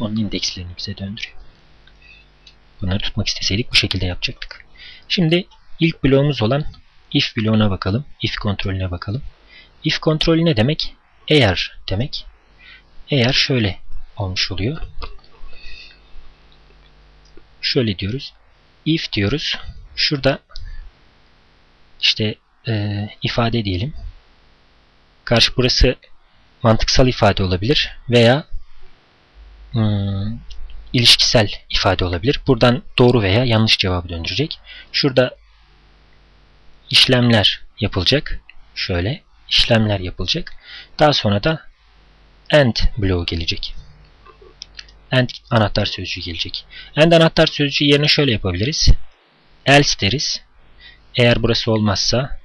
Onun indekslerini bize döndürüyor. Bunları tutmak isteseydik bu şekilde yapacaktık. Şimdi ilk bloğumuz olan if bloğuna bakalım. If kontrolüne bakalım. If kontrolü ne demek? Eğer demek. Eğer şöyle olmuş oluyor. Şöyle diyoruz. If diyoruz. Şurada işte e, ifade diyelim. Karşı burası mantıksal ifade olabilir veya hmm, ilişkisel ifade olabilir. Buradan doğru veya yanlış cevabı döndürecek. Şurada işlemler yapılacak. Şöyle işlemler yapılacak. Daha sonra da AND bloğu gelecek. AND anahtar sözcüğü gelecek. AND anahtar sözcüğü yerine şöyle yapabiliriz. Else deriz. Eğer burası olmazsa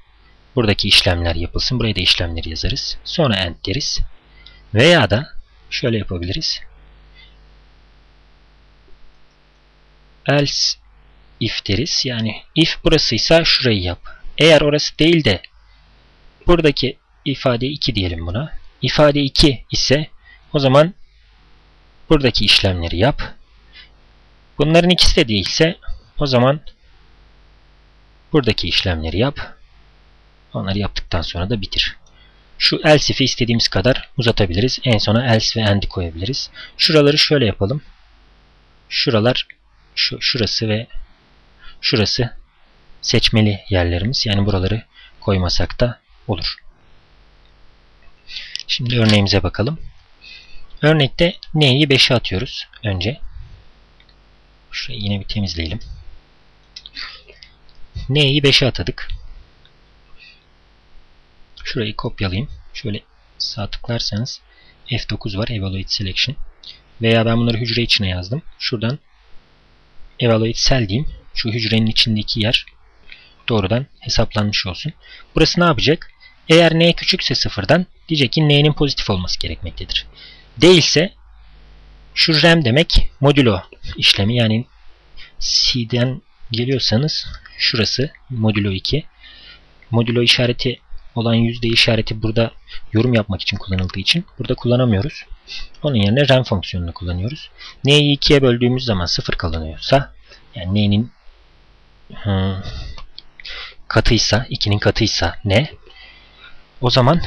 buradaki işlemler yapılsın. Buraya da işlemleri yazarız. Sonra AND deriz. Veya da şöyle yapabiliriz. Else if deriz. Yani if burasıysa şurayı yap. Eğer orası değil de buradaki ifade 2 diyelim buna. İfade 2 ise o zaman buradaki işlemleri yap. Bunların ikisi de değilse o zaman buradaki işlemleri yap. Onları yaptıktan sonra da bitir. Şu else if'i istediğimiz kadar uzatabiliriz. En sona else ve and'i koyabiliriz. Şuraları şöyle yapalım. Şuralar şu, şurası ve şurası seçmeli yerlerimiz. Yani buraları koymasak da olur. Şimdi örneğimize bakalım. Örnekte neyi 5'e atıyoruz önce. Şurayı yine bir temizleyelim. Neyi 5'e atadık. Şurayı kopyalayayım. Şöyle sağ tıklarsanız F9 var Evaluate Selection. Veya ben bunları hücre içine yazdım. Şuradan Evaluate Cell diyeyim. Şu hücrenin içindeki yer doğrudan hesaplanmış olsun. Burası ne yapacak? Eğer n küçükse sıfırdan diyecek ki n'nin pozitif olması gerekmektedir. Değilse şu rem demek modulo işlemi yani C'den geliyorsanız şurası modulo 2. Modulo işareti olan yüzde işareti burada yorum yapmak için kullanıldığı için burada kullanamıyoruz. Onun yerine rem fonksiyonunu kullanıyoruz. N'yi 2'ye böldüğümüz zaman 0 kalınıyorsa yani n'nin katıysa, 2'nin katıysa ne? O zaman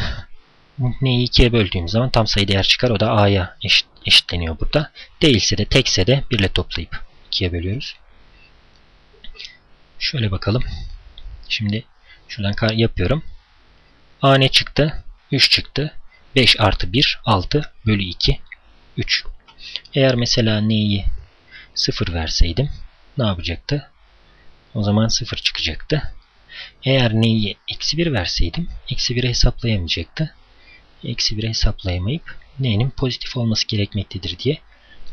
n'yi 2'ye böldüğümüz zaman tam sayı değer çıkar. O da a'ya eşit, eşitleniyor burada. Değilse de tekse de 1 ile toplayıp 2'ye bölüyoruz. Şöyle bakalım. Şimdi şuradan yapıyorum. A ne çıktı? 3 çıktı. 5 artı 1 6 bölü 2 3. Eğer mesela n'yi 0 verseydim ne yapacaktı? O zaman 0 çıkacaktı. Eğer n'yi eksi 1 verseydim eksi 1'i hesaplayamayacaktı. Eksi 1'i hesaplayamayıp n'nin pozitif olması gerekmektedir diye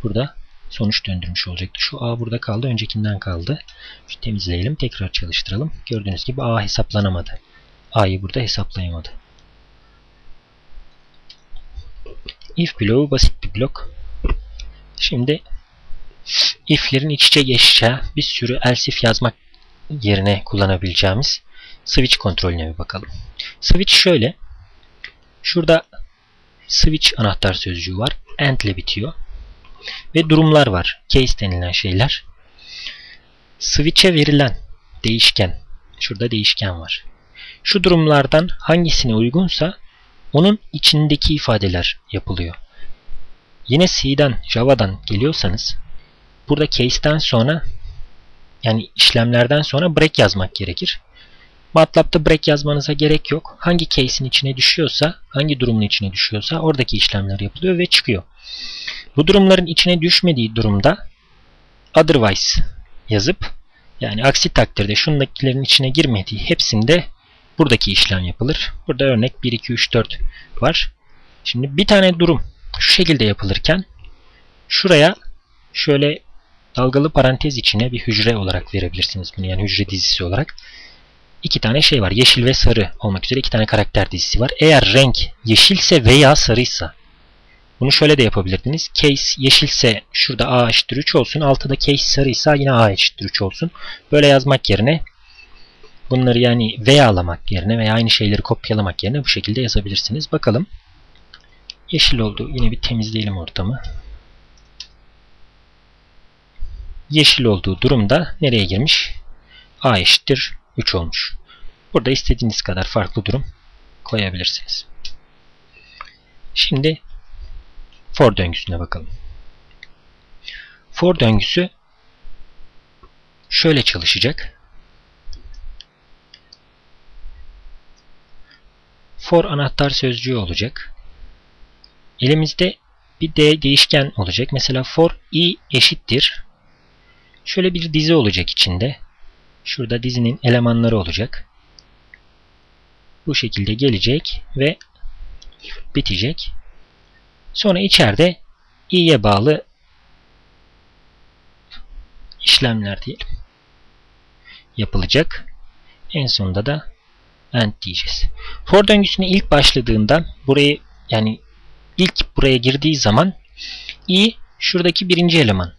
burada sonuç döndürmüş olacaktı. Şu a burada kaldı. Öncekinden kaldı. Şu temizleyelim. Tekrar çalıştıralım. Gördüğünüz gibi a hesaplanamadı. A'yı burada hesaplayamadı. If bloğu basit bir blok. Şimdi if'lerin iç içe geçeceği bir sürü else if yazmak yerine kullanabileceğimiz switch kontrolüne bir bakalım. Switch şöyle. Şurada switch anahtar sözcüğü var. End ile bitiyor. Ve durumlar var. Case denilen şeyler. Switch'e verilen değişken. Şurada değişken var. Şu durumlardan hangisine uygunsa onun içindeki ifadeler yapılıyor. Yine C'den, Java'dan geliyorsanız burada case'den sonra yani işlemlerden sonra break yazmak gerekir. MATLAB'da break yazmanıza gerek yok. Hangi case'in içine düşüyorsa, hangi durumun içine düşüyorsa oradaki işlemler yapılıyor ve çıkıyor. Bu durumların içine düşmediği durumda otherwise yazıp yani aksi takdirde şundakilerin içine girmediği hepsinde buradaki işlem yapılır. Burada örnek 1, 2, 3, 4 var. Şimdi bir tane durum şu şekilde yapılırken şuraya şöyle dalgalı parantez içine bir hücre olarak verebilirsiniz bunu. Yani hücre dizisi olarak. iki tane şey var. Yeşil ve sarı olmak üzere iki tane karakter dizisi var. Eğer renk yeşilse veya sarıysa bunu şöyle de yapabilirdiniz. Case yeşilse şurada A eşittir 3 olsun. Altıda case sarıysa yine A eşittir 3 olsun. Böyle yazmak yerine bunları yani veya'lamak yerine veya aynı şeyleri kopyalamak yerine bu şekilde yazabilirsiniz. Bakalım. Yeşil oldu. Yine bir temizleyelim ortamı. Yeşil olduğu durumda nereye girmiş? A eşittir 3 olmuş. Burada istediğiniz kadar farklı durum koyabilirsiniz. Şimdi for döngüsüne bakalım. For döngüsü şöyle çalışacak. For anahtar sözcüğü olacak. Elimizde bir D değişken olacak. Mesela for i eşittir. Şöyle bir dizi olacak içinde. Şurada dizinin elemanları olacak. Bu şekilde gelecek ve bitecek. Sonra içeride i'ye bağlı işlemler diyelim. Yapılacak. En sonunda da end diyeceğiz. For döngüsüne ilk başladığında burayı yani ilk buraya girdiği zaman i şuradaki birinci eleman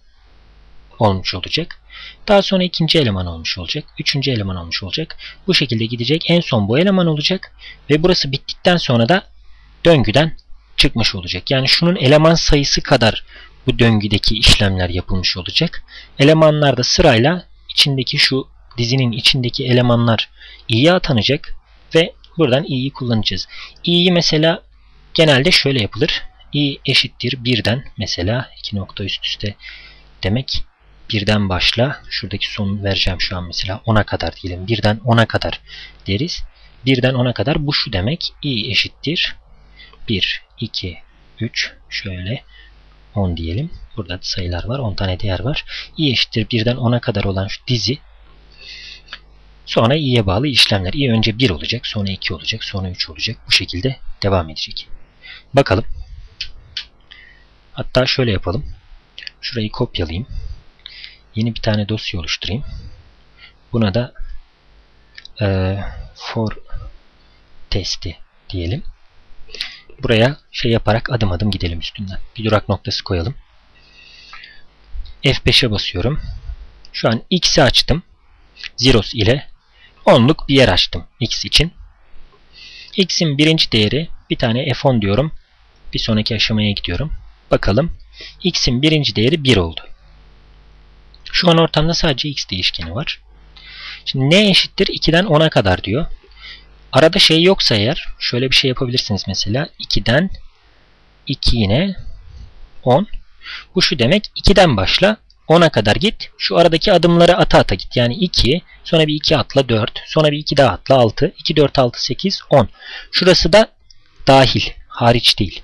olmuş olacak. Daha sonra ikinci eleman olmuş olacak. Üçüncü eleman olmuş olacak. Bu şekilde gidecek. En son bu eleman olacak. Ve burası bittikten sonra da döngüden çıkmış olacak. Yani şunun eleman sayısı kadar bu döngüdeki işlemler yapılmış olacak. Elemanlar da sırayla içindeki şu dizinin içindeki elemanlar i'ye atanacak ve buradan i'yi kullanacağız. i'yi mesela genelde şöyle yapılır. i eşittir birden mesela iki nokta üst üste demek birden başla. Şuradaki son vereceğim şu an mesela 10'a kadar diyelim. Birden 10'a kadar deriz. Birden 10'a kadar bu şu demek. i eşittir 1, 2, 3 şöyle 10 diyelim. Burada sayılar var. 10 tane değer var. i eşittir 1'den 10'a kadar olan şu dizi Sonra i'ye bağlı işlemler. i önce 1 olacak, sonra 2 olacak, sonra 3 olacak. Bu şekilde devam edecek. Bakalım. Hatta şöyle yapalım. Şurayı kopyalayayım. Yeni bir tane dosya oluşturayım. Buna da e, for testi diyelim. Buraya şey yaparak adım adım gidelim üstünden. Bir durak noktası koyalım. F5'e basıyorum. Şu an X'i açtım. Zeros ile onluk bir yer açtım X için. X'in birinci değeri bir tane F10 diyorum. Bir sonraki aşamaya gidiyorum. Bakalım. X'in birinci değeri 1 oldu. Şu an ortamda sadece X değişkeni var. Şimdi ne eşittir 2'den 10'a kadar diyor. Arada şey yoksa eğer şöyle bir şey yapabilirsiniz mesela. 2'den 2 yine 10. Bu şu demek 2'den başla 10'a kadar git. Şu aradaki adımları ata ata git. Yani 2, sonra bir 2 atla 4, sonra bir 2 daha atla 6, 2, 4, 6, 8, 10. Şurası da dahil, hariç değil.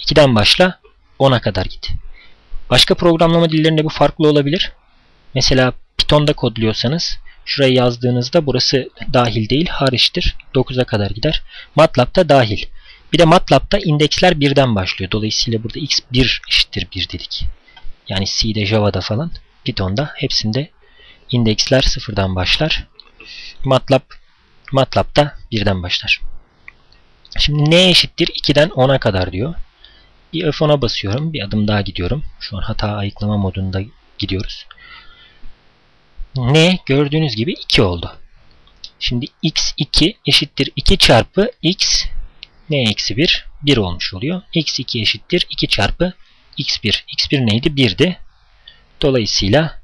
2'den başla 10'a kadar git. Başka programlama dillerinde bu farklı olabilir. Mesela Python'da kodluyorsanız şuraya yazdığınızda burası dahil değil, hariçtir. 9'a kadar gider. MATLAB'da dahil. Bir de MATLAB'da indeksler birden başlıyor. Dolayısıyla burada x1 eşittir 1 dedik. Yani C'de, Java'da falan, Python'da hepsinde indeksler sıfırdan başlar. MATLAB, MATLAB'da birden başlar. Şimdi n eşittir 2'den 10'a kadar diyor. Bir F10'a basıyorum. Bir adım daha gidiyorum. Şu an hata ayıklama modunda gidiyoruz. N gördüğünüz gibi 2 oldu. Şimdi x2 eşittir 2 çarpı x n eksi 1 1 olmuş oluyor. x2 eşittir 2 çarpı x1. x1 neydi? 1'di. Dolayısıyla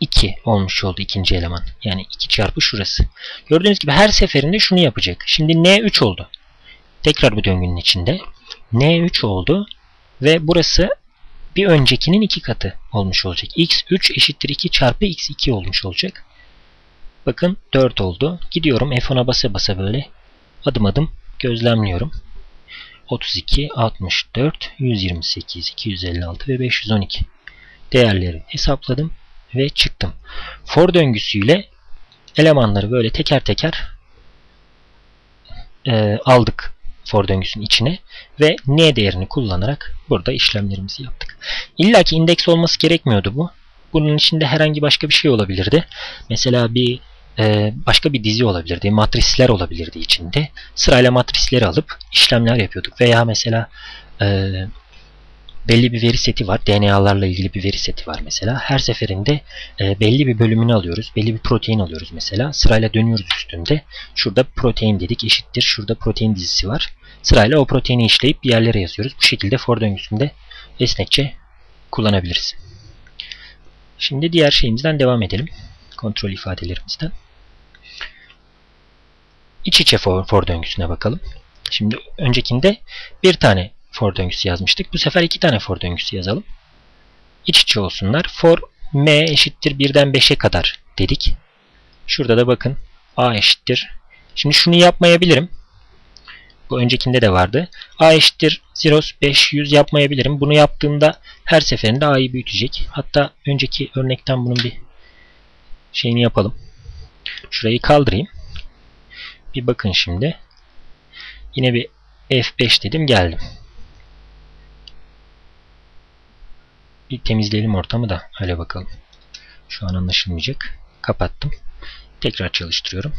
2 olmuş oldu ikinci eleman. Yani 2 çarpı şurası. Gördüğünüz gibi her seferinde şunu yapacak. Şimdi n 3 oldu. Tekrar bu döngünün içinde. n 3 oldu. Ve burası bir öncekinin iki katı olmuş olacak. x3 eşittir 2 çarpı x2 olmuş olacak. Bakın 4 oldu. Gidiyorum F10'a basa basa böyle adım adım gözlemliyorum. 32, 64, 128, 256 ve 512 değerleri hesapladım ve çıktım. For döngüsüyle elemanları böyle teker teker e, aldık for döngüsünün içine ve n değerini kullanarak burada işlemlerimizi yaptık. İlla ki indeks olması gerekmiyordu bu. Bunun içinde herhangi başka bir şey olabilirdi. Mesela bir e, başka bir dizi olabilirdi. Matrisler olabilirdi içinde. Sırayla matrisleri alıp işlemler yapıyorduk. Veya mesela e, belli bir veri seti var. DNA'larla ilgili bir veri seti var mesela. Her seferinde e, belli bir bölümünü alıyoruz. Belli bir protein alıyoruz mesela. Sırayla dönüyoruz üstünde. Şurada protein dedik eşittir. Şurada protein dizisi var. Sırayla o proteini işleyip bir yerlere yazıyoruz. Bu şekilde for döngüsünde esnekçe kullanabiliriz. Şimdi diğer şeyimizden devam edelim. Kontrol ifadelerimizden. İç içe for, for döngüsüne bakalım. Şimdi öncekinde bir tane for döngüsü yazmıştık. Bu sefer iki tane for döngüsü yazalım. İç içe olsunlar. For m eşittir 1'den 5'e kadar dedik. Şurada da bakın a eşittir. Şimdi şunu yapmayabilirim. Bu öncekinde de vardı. a eşittir 0 500 yapmayabilirim. Bunu yaptığımda her seferinde a'yı büyütecek. Hatta önceki örnekten bunun bir şeyini yapalım. Şurayı kaldırayım. Bir bakın şimdi. Yine bir F5 dedim geldim. Bir temizleyelim ortamı da öyle bakalım. Şu an anlaşılmayacak. Kapattım. Tekrar çalıştırıyorum.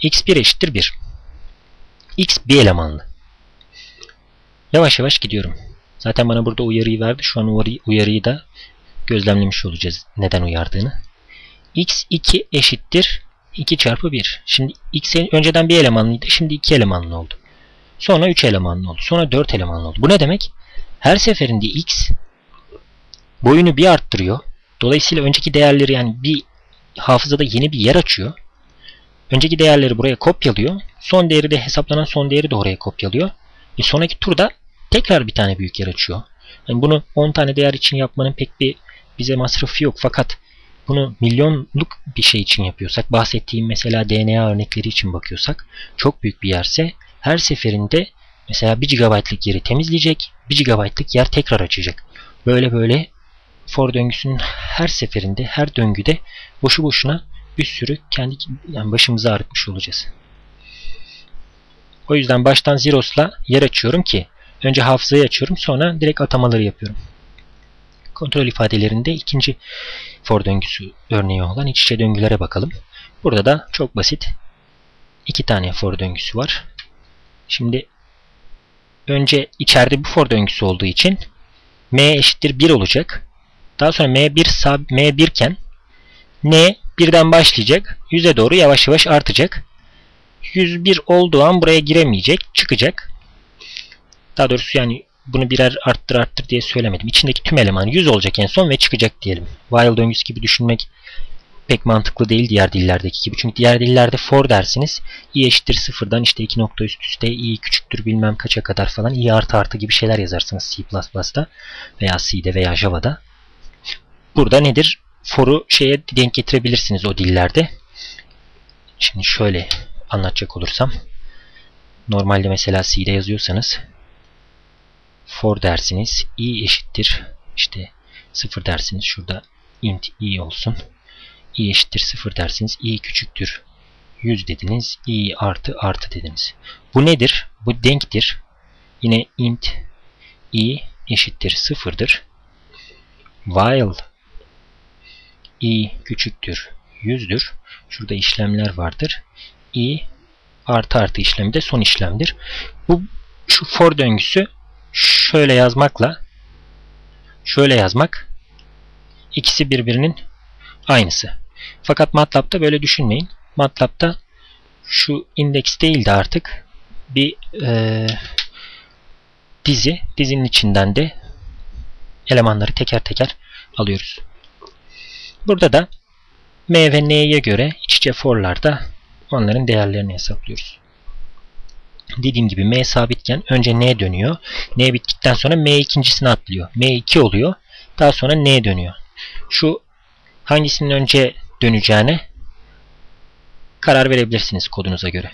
x1 eşittir 1. x bir elemanlı. Yavaş yavaş gidiyorum. Zaten bana burada uyarıyı verdi. Şu an uyarıyı da gözlemlemiş olacağız neden uyardığını. X2 eşittir 2 çarpı 1. Şimdi x önceden bir elemanlıydı. Şimdi 2 elemanlı oldu. Sonra 3 elemanlı oldu. Sonra 4 elemanlı oldu. Bu ne demek? Her seferinde x boyunu bir arttırıyor. Dolayısıyla önceki değerleri yani bir hafızada yeni bir yer açıyor. Önceki değerleri buraya kopyalıyor. Son değeri de hesaplanan son değeri de oraya kopyalıyor. E sonraki turda tekrar bir tane büyük yer açıyor. Yani bunu 10 tane değer için yapmanın pek bir bize masrafı yok. Fakat bunu milyonluk bir şey için yapıyorsak, bahsettiğim mesela DNA örnekleri için bakıyorsak, çok büyük bir yerse her seferinde mesela 1 GB'lık yeri temizleyecek, 1 GB'lık yer tekrar açacak. Böyle böyle for döngüsünün her seferinde, her döngüde boşu boşuna bir sürü kendi yani başımızı ağrıtmış olacağız. O yüzden baştan zeros'la yer açıyorum ki önce hafızayı açıyorum sonra direkt atamaları yapıyorum. Kontrol ifadelerinde ikinci for döngüsü örneği olan iç içe döngülere bakalım. Burada da çok basit iki tane for döngüsü var. Şimdi önce içeride bu for döngüsü olduğu için m eşittir 1 olacak. Daha sonra m1 sab m1 iken n birden başlayacak. 100'e doğru yavaş yavaş artacak. 101 olduğu an buraya giremeyecek. Çıkacak. Daha doğrusu yani bunu birer arttır arttır diye söylemedim. İçindeki tüm eleman 100 olacak en son ve çıkacak diyelim. While döngüsü gibi düşünmek pek mantıklı değil diğer dillerdeki gibi. Çünkü diğer dillerde for dersiniz. i eşittir sıfırdan işte iki nokta üst üste i küçüktür bilmem kaça kadar falan i artı artı gibi şeyler yazarsınız C++'da veya C'de veya Java'da. Burada nedir? For'u şeye denk getirebilirsiniz o dillerde. Şimdi şöyle anlatacak olursam. Normalde mesela C'de yazıyorsanız for dersiniz. i eşittir işte 0 dersiniz. Şurada int i olsun. i eşittir 0 dersiniz. i küçüktür 100 dediniz. i artı artı dediniz. Bu nedir? Bu denktir. Yine int i eşittir 0'dır. While i küçüktür 100'dür. Şurada işlemler vardır. i artı artı işlemi de son işlemdir. Bu şu for döngüsü şöyle yazmakla şöyle yazmak ikisi birbirinin aynısı. Fakat MATLAB'da böyle düşünmeyin. MATLAB'da şu indeks değil de artık bir e, dizi. Dizinin içinden de elemanları teker teker alıyoruz. Burada da M ve N'ye göre iç içe for'larda onların değerlerini hesaplıyoruz. Dediğim gibi M sabitken önce N dönüyor. N bittikten sonra M ikincisine atlıyor. M2 oluyor. Daha sonra N dönüyor. Şu hangisinin önce döneceğine karar verebilirsiniz kodunuza göre.